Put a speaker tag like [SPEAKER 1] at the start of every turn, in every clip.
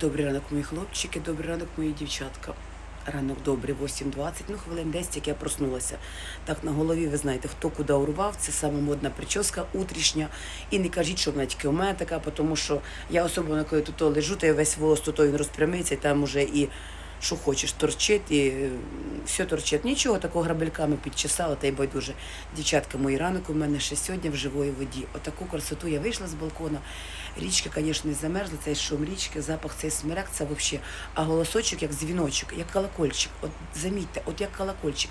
[SPEAKER 1] Добрий ранок, мої хлопчики, добрий ранок, мої дівчатка. Ранок добрий, 8.20, ну хвилин 10, як я проснулася. Так на голові, ви знаєте, хто куди урвав, це саме модна прическа утрішня. І не кажіть, що вона тільки у мене така, тому що я особливо, коли тут лежу, то я весь волос, то він розпрямиться, і там уже і що хочеш, торчить, і е, все торчить. Нічого, такого грабельками підчесала, та й байдуже. Дівчатка, мої ранок у мене ще сьогодні в живої воді. Отаку красоту я вийшла з балкона. Річка, звісно, не замерзла, цей шум річки, запах цей смирек, це взагалі. А голосочок як дзвіночок, як колокольчик. От замітьте, от як колокольчик.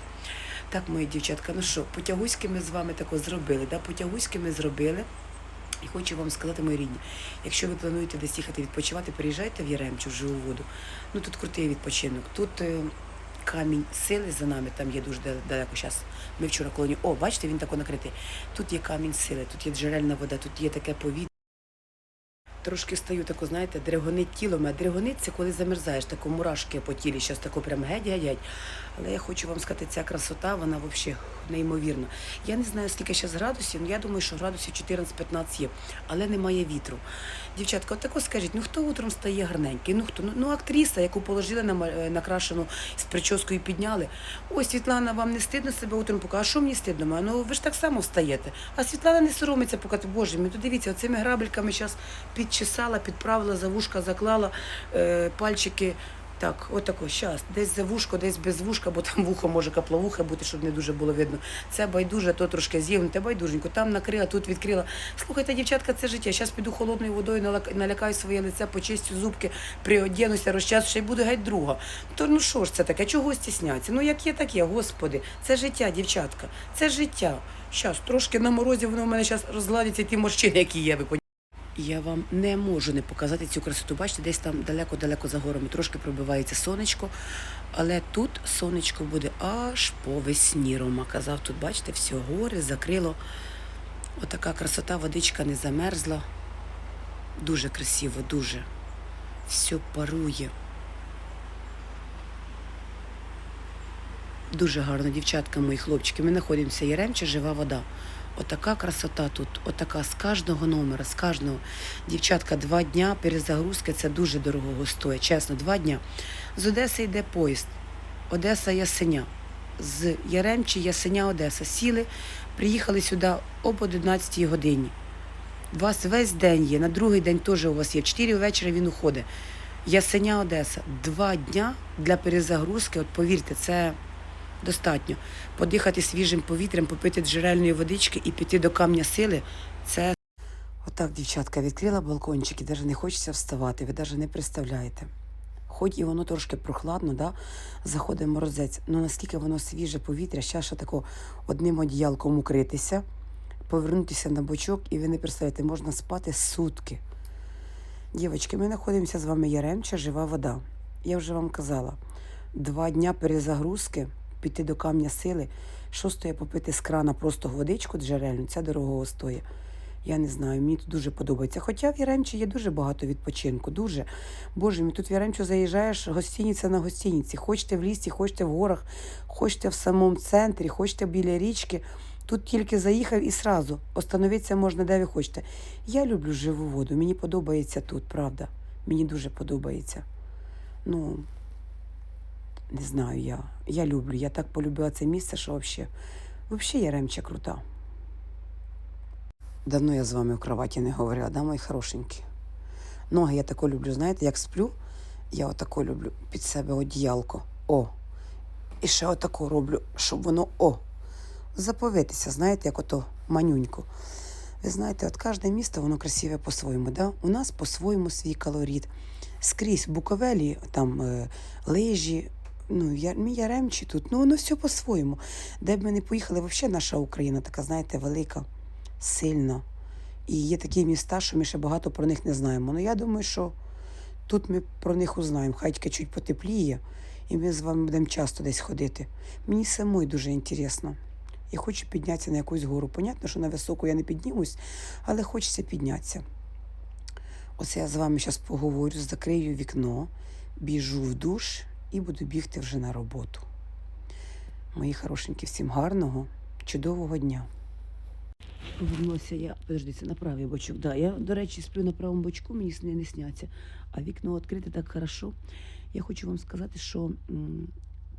[SPEAKER 1] Так, мої дівчатка, ну що, потягуськи ми з вами тако зробили. Да? Потягуськи ми зробили. І хочу вам сказати, мої рідні, якщо ви плануєте десь їхати відпочивати, приїжджайте в Яремчу, в живу воду. Ну тут крутий відпочинок. Тут е, камінь сили за нами, там є дуже далеко. Зараз ми вчора колоні. О, бачите, він тако накритий. Тут є камінь сили, тут є джерельна вода, тут є таке повітря. Трошки стаю тако, знаєте, драгонить тіло. мене. Драгонить це коли замерзаєш, тако мурашки по тілі, зараз тако прям геть-геть-геть. Але я хочу вам сказати, ця красота, вона взагалі неймовірна. Я не знаю, скільки зараз градусів, але я думаю, що градусів 14-15 є, але немає вітру. Дівчатка, от тако скажіть, ну хто утром стає гарненький? Ну хто? Ну, ну актриса, яку положили на е, накрашену з прическою підняли. Ой, Світлана, вам не стидно себе утром показати? А що мені стидно? Ну ви ж так само встаєте. А Світлана не соромиться показати. Боже мій, то дивіться, оцими грабельками зараз підчесала, підправила, за вушка заклала е, пальчики. Так, отако, щас, десь за вушко, десь без вушка, бо там вухо може капловухе бути, щоб не дуже було видно. Це байдуже, то трошки з'ївнуте, байдуженько. Там накрила, тут відкрила. Слухайте, дівчатка, це життя. Зараз піду холодною водою, налякаю своє лице, почистю зубки, приодінуся, розчасу, ще й буду геть друга. То ну що ж це таке? Чого стісняться? Ну як є, так є, господи. Це життя, дівчатка. Це життя. Щас, трошки на морозі воно в мене зараз розгладяться ті морщини, які є, я вам не можу не показати цю красоту. Бачите, десь там далеко-далеко за горами трошки пробивається сонечко, але тут сонечко буде аж по весні. Рома казав, тут, бачите, все гори закрило. Отака красота, водичка не замерзла. Дуже красиво, дуже. Все парує. Дуже гарно, дівчатка, мої хлопчики. Ми знаходимося Яремче, жива вода. Отака красота тут, отака з кожного номера, з кожного. Дівчатка, два дня перезагрузки це дуже дорого стоїть. Чесно, два дня. З Одеси йде поїзд. Одеса Ясеня. З Яремчі Ясеня Одеса. Сіли, приїхали сюди об 11 годині. У вас весь день є, на другий день теж у вас є. В 4 вечора він уходить. Ясеня Одеса. Два дня для перезагрузки, от повірте, це достатньо. Подихати свіжим повітрям, попити джерельної водички і піти до камня сили це. Отак, дівчатка, відкрила балкончик і навіть не хочеться вставати, ви навіть не представляєте. Хоч і воно трошки прохладно, да? заходить морозець, але наскільки воно свіже повітря, ще ще тако одним одіялком укритися, повернутися на бочок, і ви не представляєте, можна спати сутки. Дівчатки, ми знаходимося з вами Яремча, жива вода. Я вже вам казала, два дня перезагрузки, піти до камня сили, що стоїть попити з крана просто водичку джерельну, це дорогого стоїть. Я не знаю, мені тут дуже подобається. Хоча в Яремчі є дуже багато відпочинку, дуже. Боже мій, тут в Яремчу заїжджаєш гостиниця на гостиниці. Хочете в лісі, хочете в горах, хочете в самому центрі, хочете біля річки. Тут тільки заїхав і сразу остановитися можна де ви хочете. Я люблю живу воду, мені подобається тут, правда. Мені дуже подобається. Ну, не знаю я. Я люблю. Я так полюбила це місце, що взагалі. Взагалі Яремча крута. Давно я з вами в кроваті не говорила, да, мої хорошенькі? Ноги я тако люблю, знаєте, як сплю, я отако люблю під себе одіялко. О. І ще отако роблю, щоб воно о. Заповитися, знаєте, як ото манюнько. Ви знаєте, от кожне місто, воно красиве по-своєму. Да? У нас по-своєму свій калорит. Скрізь Буковелі, там е, лижі, ну, я, мій Яремчі тут, ну воно все по-своєму. Де б ми не поїхали, взагалі наша Україна така, знаєте, велика, сильна. І є такі міста, що ми ще багато про них не знаємо. Ну я думаю, що тут ми про них узнаємо. Хай чуть потепліє, і ми з вами будемо часто десь ходити. Мені самой дуже інтересно. Я хочу піднятися на якусь гору. Понятно, що на високу я не піднімусь, але хочеться піднятися. Оце я з вами зараз поговорю, закрию вікно, біжу в душ і буду бігти вже на роботу. Мої хорошенькі, всім гарного, чудового дня. Повернулася я, подожди, це на правий бочок. Да, я, до речі, сплю на правому бочку, мені сни не сняться.
[SPEAKER 2] а вікно відкрите так хорошо. Я хочу вам сказати, що м,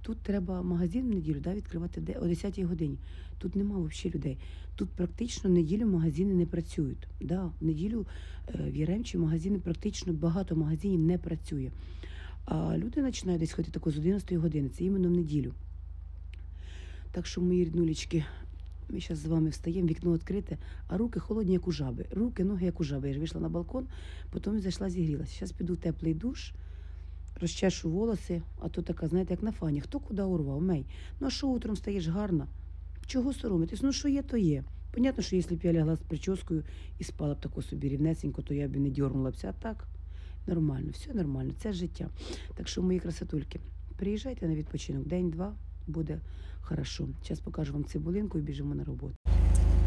[SPEAKER 2] тут треба магазин в неділю да, відкривати де- о 10-й годині. Тут нема взагалі людей. Тут практично неділю магазини не працюють. Да, в неділю е, в Яремчі магазини практично багато магазинів не працює. А люди починають десь ходити з 11 години, це іменно в неділю. Так що, мої ріднулечки, ми зараз з вами встаємо, вікно відкрите, а руки холодні, як у жаби. Руки, ноги, як у жаби. Я ж вийшла на балкон, потім зайшла, зігрілася. Зараз піду в теплий душ, розчешу волоси, а то така, знаєте, як на фані. Хто куди урвав? Мей. Ну а що утром стаєш гарно? Чого соромитись? Ну що є, то є. Понятно, що якщо б я лягла з прическою і спала б тако собі рівнесенько, то я б не дьорнулася. А так нормально, все нормально, це життя. Так що, мої красотульки, приїжджайте на відпочинок, день-два буде хорошо. Зараз покажу вам цибулинку і біжимо на роботу.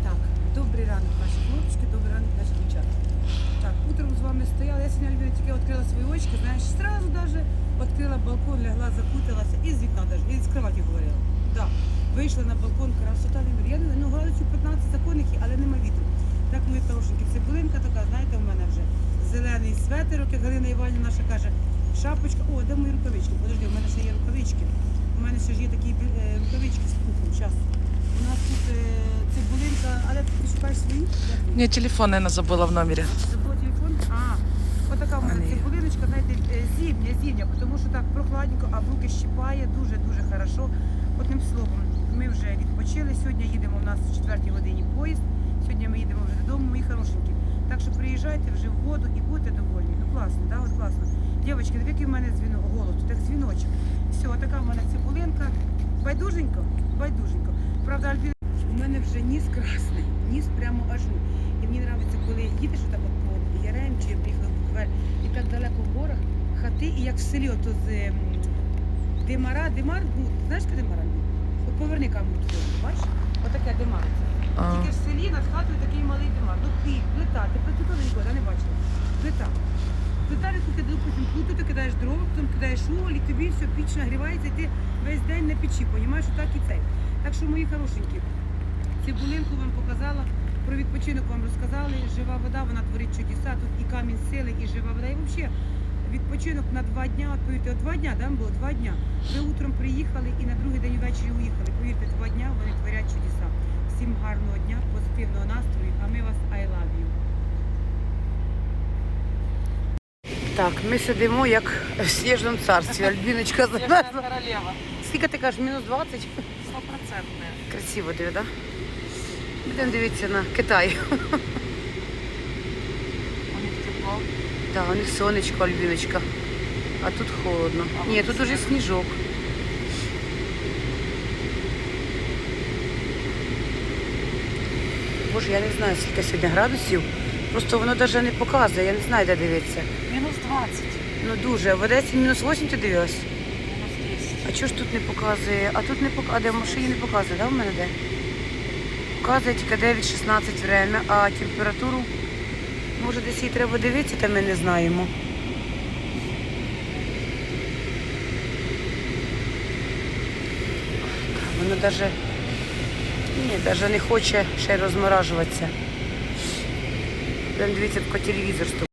[SPEAKER 1] Так, добрий ранок, наші хлопчики, добрий ранок, наші дівчата. Так, утром з вами стояла, я сьогодні Альбіна тільки відкрила свої очки, знаєш, сразу даже відкрила балкон, лягла, закуталася і з вікна даже, і з кроваті говорила. Да. Вийшла на балкон, красота, не я ну градусів 15 законних, але нема вітру. Так, мої хорошенькі, цибулинка така, знаєте, у мене вже зелений светерок, як Галина Іванівна наша каже, шапочка, о, де мої рукавички? Подожди, у мене ще є рукавички. У мене ще ж є такі е, рукавички з пухом, час. У нас тут е, цибулинка, але ти шукаєш свої?
[SPEAKER 3] Мне телефон, наверное, забыла в номере.
[SPEAKER 1] Забула телефон? А, отака в мене цибулиночка, знаєте, е, зимня, зимня, тому що так прохладненько, а в руки щипає дуже-дуже хорошо. Одним словом, ми вже відпочили. Сьогодні їдемо у нас в 4 годині поїзд. Сьогодні ми їдемо вже додому, мої хорошенькі. Так що приїжджайте вже в воду і будьте довольні. Ну класно, да, от класно. Дівчатки, диви, який в мене дзвінок, голос, так дзвіночок. Все, така в мене цибулинка. Байдуженько, байдуженько. Правда, Альбіна, у мене вже ніс красний, ніс прямо аж ну. І мені подобається, коли їдеш отак от по приїхали в Буковель, і так далеко в горах, хати, і як в селі, ото з ем, Димара, Димар, ну, знаєш, де Димара? От поверни камеру туди, бачиш? Отаке Димар.
[SPEAKER 3] А,
[SPEAKER 1] Тільки в селі над хатою такий малий Димар. Ну ти, плита, ти плиту ніколи не бачила. Плита. Плита, ти, допустим, плиту ти кидаєш дрова, потім кидаєш уголь, і тобі все, піч нагрівається, і ти весь день на печі, розумієш, так і цей. Так що, мої хорошенькі, цибулинку вам показала, про відпочинок вам розказали. Жива вода, вона творить чудеса, тут і камінь сили, і жива вода. І взагалі відпочинок на два дня, от повірте, от два дня, да, було два дня. Ви утром приїхали і на другий день ввечері уїхали. Повірте, два дня вони творять чудеса. Всім гарного дня, позитивного настрою, а ми вас I love you.
[SPEAKER 2] Так, ми сидимо як в сніжному царстві. Альбіночка замерзла.
[SPEAKER 3] королева.
[SPEAKER 2] Скільки ти кажеш, мінус 20?
[SPEAKER 3] Стопроцентная.
[SPEAKER 2] Красиво тобі, так? Будемо дивитися на Китай.
[SPEAKER 3] У них тепло.
[SPEAKER 2] Так, у них сонечко, Альбіночка. А тут холодно. Ні, тут уже сніжок. Боже, я не знаю, скільки сьогодні градусів. Просто воно навіть не показує, я не знаю, де дивитися.
[SPEAKER 3] Минус 20.
[SPEAKER 2] Ну дуже. В Одесі мінус 8 ти дивилась?
[SPEAKER 3] Минус 10.
[SPEAKER 2] А чого ж тут не показує? А тут не показує, а де в машині не показує, да, в мене де? Показує тільки 9-16 время, а температуру, може десь її треба дивитися, та ми не знаємо. Воно навіть, навіть не хоче ще розморажуватися. Прям дивіться, по телевізор.